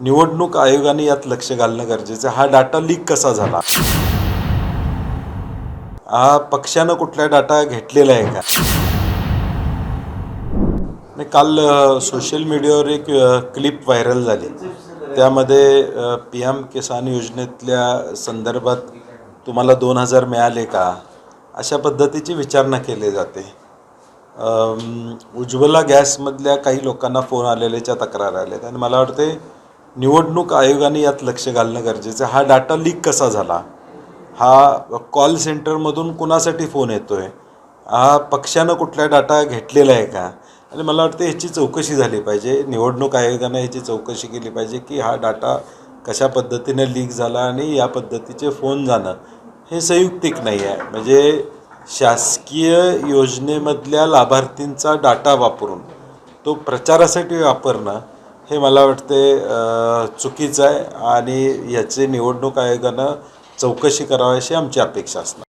निवडणूक आयोगाने यात लक्ष घालणं गरजेचं हा डाटा लीक कसा झाला? हा पक्षानं कुठला डाटा घेतलेला आहे का? नाही काल सोशल मीडियावर एक क्लिप व्हायरल झाली. त्यामध्ये पी एम किसान योजनेतल्या संदर्भात तुम्हाला दोन हजार मिळाले का? अशा पद्धतीची विचारणा केली जाते. उज्ज्वला गॅसमधल्या काही लोकांना फोन आलेल्याच्या तक्रार आल्यात आणि मला वाटते निवडणूक आयोगाने यात लक्ष घालणं गरजेचं आहे. हा डाटा लीक कसा झाला? हा कॉल सेंटरमधून कुणासाठी फोन येतो आहे हा पक्षानं कुठला डाटा घेतलेला आहे का? आणि मला वाटतं ह्याची चौकशी झाली पाहिजे. निवडणूक आयोगानं ह्याची चौकशी केली पाहिजे की हा डाटा कशा पद्धतीने लीक झाला आणि या पद्धतीचे फोन जाणं. हे संयुक्तिक नाही आहे. म्हणजे शासकीय योजनेमधल्या लाभार्थींचा डाटा वापरून तो प्रचारासाठी वापरणं हे मला वाटते चुकीचं आहे आणि याची निवडणूक आयोगानं चौकशी करावी अशी आमची अपेक्षा असणार.